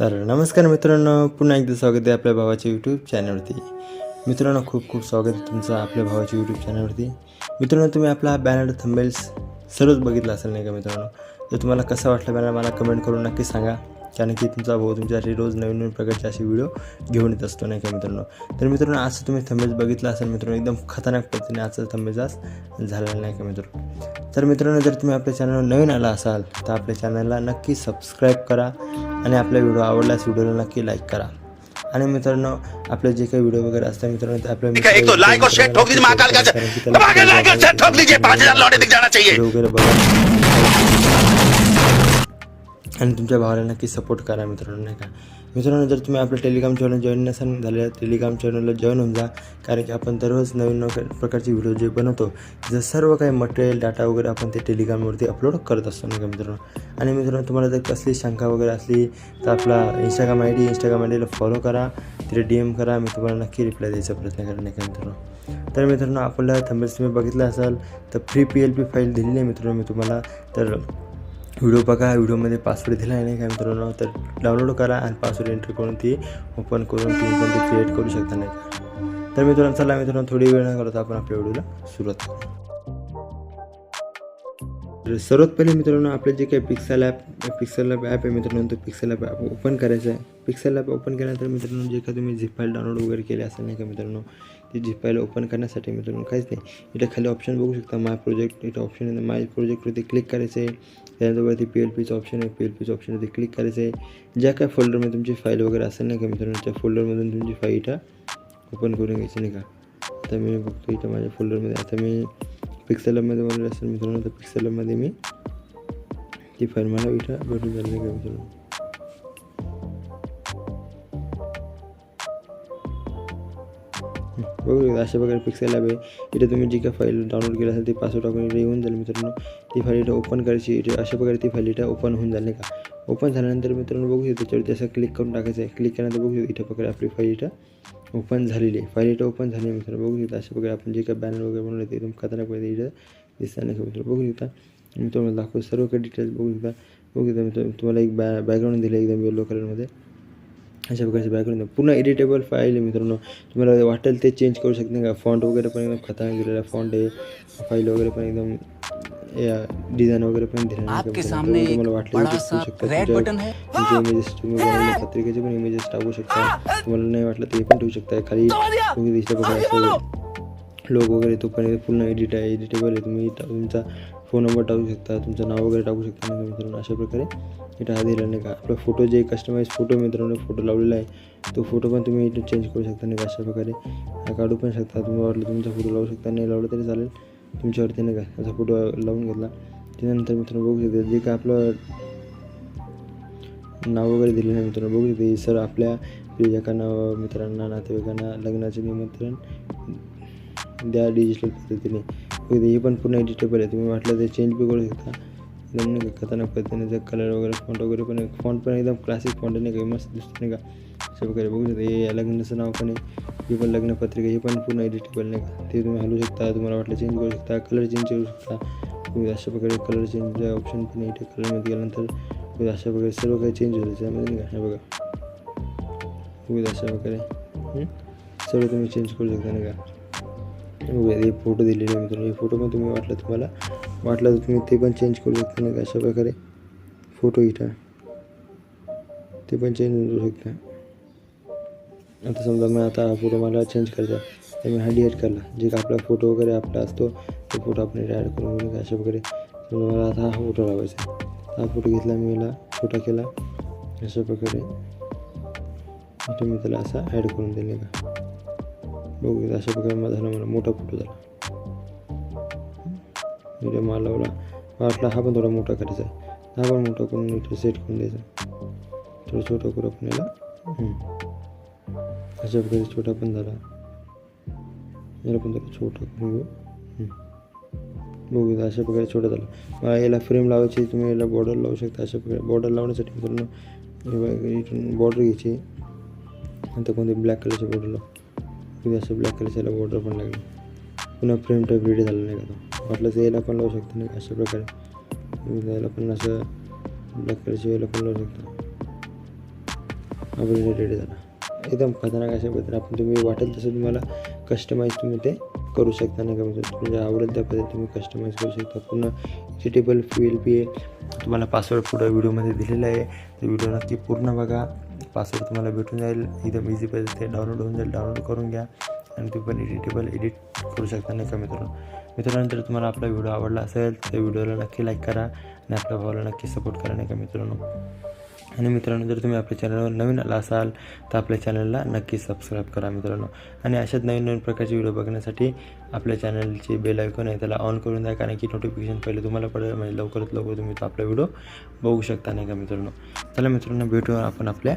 तर नमस्कार मित्रांनो पुन्हा एकदा स्वागत आहे आपल्या भावाच्या यूट्यूब चॅनलवरती मित्रांनो खूप खूप स्वागत आहे तुमचं आपल्या भावाच्या यूट्यूब चॅनलवरती मित्रांनो तुम्ही आपला बॅनर थंबेल्स सर्वच बघितला असेल नाही का मित्रांनो? तर तुम्हाला कसा वाटला बॅनर मला कमेंट करून नक्की सांगा. कारण की तुमचा भाऊ तुमच्यासाठी रोज नवीन नवीन प्रकारचे असे व्हिडिओ घेऊन येत असतो नाही का मित्रांनो? तर मित्रांनो आज तुम्ही थंबेल्स बघितला असेल मित्रांनो एकदम खतरनाक पद्धतीने आजचा थंबेल्स आज झालेला नाही का मित्रांनो? तर मित्रांनो जर तुम्ही आपल्या चॅनलवर नवीन आला असाल तर आपल्या चॅनलला नक्की सबस्क्राईब करा. आणि आपला व्हिडिओ आवडल्यास व्हिडिओला नक्की लाईक करा. आणि मित्रांनो आपले जे काही व्हिडिओ वगैरे असतात मित्रांनो ते आपल्या ठीक एक तो लाइक और शेयर ठोक दीजिए महाकाल का लाइक और शेयर ठोक दीजिए पाँच हजार लौटे दिख जाना चाहिए. आणि तुमच्या भावाला नक्की सपोर्ट करा मित्रांनो नाही का? मित्रांनो जर तुम्ही आपल्या टेलिग्राम चॅनल जॉईन नसेल झालेल्या टेलिग्राम चॅनलला जॉईन होऊन जा कारण की आपण दररोज नवीन नवीन प्रकारचे व्हिडिओ जे बनवतो जर सर्व काही मटेरियल डाटा वगैरे आपण ते टेलिग्रामवरती अपलोड करत असतो नाही का मित्रांनो? आणि मित्रांनो तुम्हाला जर कसली शंका वगैरे असली तर आपला Instagram I D Instagram I Dila follow करा तिथे डी एम करा मी तुम्हाला नक्की रिप्लाय द्यायचा प्रयत्न करेन नाही का मित्रांनो? तर मित्रांनो आपल्याला थंबेल्स तुम्ही बघितलं असाल तर free P L P file दिलेली आहे मित्रांनो मी तुम्हाला. तर व्हिडिओ बघा व्हिडिओमध्ये पासवर्ड दिला आहे नाही काय मित्रांनो? तर डाउनलोड करा आणि पासवर्ड एंटर करून ती ओपन करून तुम्ही पण ती क्रिएट करू शकता नाही का? तर मित्रांनो चला मित्रांनो थोडी वेळ न करता आपण आपल्या व्हिडिओला सुरुवात करू तर सर्वात पहिले मित्रांनो आपले जे काही pixel app pixel app app आहे मित्रांनो तो पिक्सल ॲप ॲप ओपन करायचं आहे. पिक्सल ॲप ओपन केल्यानंतर मित्रांनो जे काही तुम्ही झिप फाईल डाउनलोड वगैरे केले असेल नाही का मित्रांनो ती झिप फाईल ओपन करण्यासाठी मित्रांनो काहीच नाही. इथे खाली ऑप्शन बघू शकता माय प्रोजेक्ट इथं ऑप्शन आहे. माय प्रोजेक्टवरती क्लिक करायचं आहे. त्यानंतरवरती पी एल पीचं ऑप्शन आहे. पी एल पीचं ऑप्शनवरती क्लिक करायचं आहे. ज्या काय फोल्डरमध्ये तुमची फाईल वगैरे असेल नाही का मित्रांनो त्या फोल्डरमधून तुमची फाईल इथं ओपन करून घ्यायची नाही का? आता मी बघतो इथं माझ्या फोल्डरमध्ये आता मी पिक्सेलमध्ये बनवलं असेल मित्रांनो तर पिक्सेलमध्ये मी? ती फाईल मला इथं भेटून झाली का मित्रांनो बघू अशा प्रकारे पिक्सेल ॲप आहे इथे तुम्ही जी काय फाईल डाउनलोड केली असेल ती पासवर्ड टाकून इथे येऊन जाईल मित्रांनो ती फाईल इथं ओपन करायची इथे अशा प्रकारे ती फाईल इथं ओपन होऊन जाईल नाही का ओपन झाल्यानंतर मित्रांनो बघू शकतो त्याच्यावरती असं क्लिक करून टाकायचं आहे क्लिक केल्यानंतर बघू शकतो इथं प्रकारे आपली फाईल इथं ओपन झालेली आहे. ओपन झाली मित्र बघू शकता अशा प्रकारे आपण जे काय बॅनर वगैरे बनवलं ते एकदम खतरनाक पद्धती इथं दिसतात बघू शकता. मी तुम्हाला दाखवतो सर्व काही डिटेल्स बघू शकता. बघू शकता मित्र तुम्हाला एक बॅ बॅकग्राऊंड दिलं एकदम येलो कलरमध्ये अशा प्रकारचे बॅकग्राऊंड पूर्ण एडिटेबल फाईल आहे मित्रांनो. तुम्हाला वाटेल ते चेंज करू शकते का? फॉन्ट वगैरे पण एकदम खतरनाक दिलेला फॉन्ट आहे. फाईल वगैरे पण एकदम डिझाईन वगैरे पण आपके? सामने एक तुम्हाला वाटलं शकता. रेड तुमच्या- इमेजेस तुम्ही पत्रिकेचे पण इमेजेस टाकू शकता. तुम्हाला नाही वाटलं ते पण ठेवू शकता. खाली बघा असं लोक वगैरे तो पण पूर्ण एडिट आहे एडिटेबल आहे. तुम्ही तुमचा फोन नंबर टाकू शकता तुमचं नाव वगैरे टाकू शकता नाही मित्रांनो अशा प्रकारे. इथं हा दिला नाही का? आपला फोटो जे कस्टमाइज फोटो मित्रांनो फोटो लावलेला आहे तो फोटो पण तुम्ही इथं चेंज करू शकता नाही का? अशा प्रकारे. हा काढू पण शकता. तुम्ही वाटलं तुमचा फोटो लावू शकता नाही लावलं तरी चालेल. तुमच्यावरती नाही का असा फोटो लावून घेतला. त्यानंतर मित्रांनो बघू शकते जे काय आपलं नाव वगैरे दिले नाही मित्रांनो बघू शकते सर आपल्या प्रियकांना मित्रांना नातेवाईकांना लग्नाचे निमंत्रण द्या डिजिटल पद्धतीने. हे पण पूर्ण एडिटेबल आहे तुम्ही वाटलं ते चेंज बी करू शकता. एकदम नाही का खतरनाक पद्धतीने जर कलर वगैरे फॉन्ट वगैरे पण फॉन्ट पण एकदम क्लासिक फॉन्ट नाही का मस्त दिसतं नाही का असं वगैरे बघू शकता हे या लग्नाचं नाव पण आहे हे पण लग्नपत्रिका हे पण पूर्ण एडिटेबल नाही का ते तुम्ही हलवू शकता तुम्हाला वाटलं चेंज करू शकता कलर चेंज करू शकता तुम्ही अशा प्रकारे कलर चेंज ऑप्शन पण आहे इथे कलरमध्ये गेल्यानंतर अशा प्रकारे सर्व काही चेंज होतं त्यामध्ये नाही का बघा तुम्ही अशा प्रकारे सर्व तुम्ही चेंज करू शकता नाही का हे फोटो दिलेले आहे मित्रांनो हे फोटो पण तुम्ही वाटलं तुम्हाला वाटलं तर तुम्ही ते पण चेंज करू शकता नाही का? अशा प्रकारे फोटो इथं. ते पण चेंज करू शकता. आता समजा मी आता हा फोटो मला चेंज करायचा तर मी हा डिएट करला. जे का आपला फोटो वगैरे आपला असतो तो फोटो आपण ॲड करून घेऊ अशा प्रकारे. समजा मला आता हा फोटो लावायचा हा फोटो घेतला मी याला फोटो केला. अशा प्रकारे तुम्ही मी त्याला असा ॲड करून देईल का? बघू अशा प्रकारे मला झाला मला मोठा फोटो झाला. इथे मला लावला वाटला हा पण थोडा मोठा करायचा आहे हा पण मोठा करून इथे सेट करून द्यायचा थोडं छोटं करू आपण याला हम्म. अशा प्रकारे छोटा पण झाला याला पण थोडं छोटं करून घेऊ हम्म. बघू इथं अशा प्रकारे छोटा झाला मला याला फ्रेम लावायची तुम्ही याला बॉर्डर लावू शकता अशा प्रकारे बॉर्डर लावण्यासाठी मित्रांनो हे बघा, इथून बॉर्डर घ्यायची नंतर कोणते ब्लॅक कलरचे बॉर्डर लाव तिथे असं ब्लॅक कलरचं याला बॉर्डर पण लागली पुन्हा फ्रेम टाईप रेडी झालं नाही का तो वाटलं तर याला पण लावू शकता नाही अशा प्रकारे. तुम्ही याला पण असं ब्लॅक कलरच्या वेळेला पण लावू शकता. आपण रेडी झाला. एकदम खतरनाक अशा पद्धतीने आपण तुम्ही वाटेल तसं तुम्हाला कस्टमाइज तुम्ही ते करू शकता. नाही का? म्हणजे तुम्हाला आवडेल त्या पद्धतीने तुम्ही कस्टमाइज करू शकता. पूर्ण एडिटेबल फील पी तुम्हाला पासवर्ड पुढं व्हिडिओमध्ये दिलेला आहे. तर व्हिडिओ नक्की पूर्ण बघा. पासवर्ड तुम्हाला भेटून जाईल. एकदम इझी पद्धतीने डाउनलोड होऊन जाईल. डाउनलोड करून घ्या. आणि तुम्ही पण एडिटेबल एडिट करू शकता नाही का मित्रांनो? मित्रांनो जर तुम्हाला आपला व्हिडिओ आवडला असेल तर व्हिडिओला नक्की लाईक करा आणि आपल्या भावाला नक्की सपोर्ट करा नाही का मित्रांनो? आणि मित्रांनो जर तुम्ही आपल्या चॅनलवर नवीन आला असाल तर आपल्या चॅनलला नक्की सबस्क्राईब करा मित्रांनो. आणि अशाच नवीन नवीन प्रकारचे व्हिडिओ बघण्यासाठी आपल्या चॅनलचे बेल आयकॉन आहे त्याला ऑन करून द्या कारण की नोटिफिकेशन पहिले तुम्हाला पडेल म्हणजे लवकरात लवकर तुम्ही तो आपला व्हिडिओ बघू शकता नाही का मित्रांनो? चला मित्रांनो भेटूया आपण आपल्या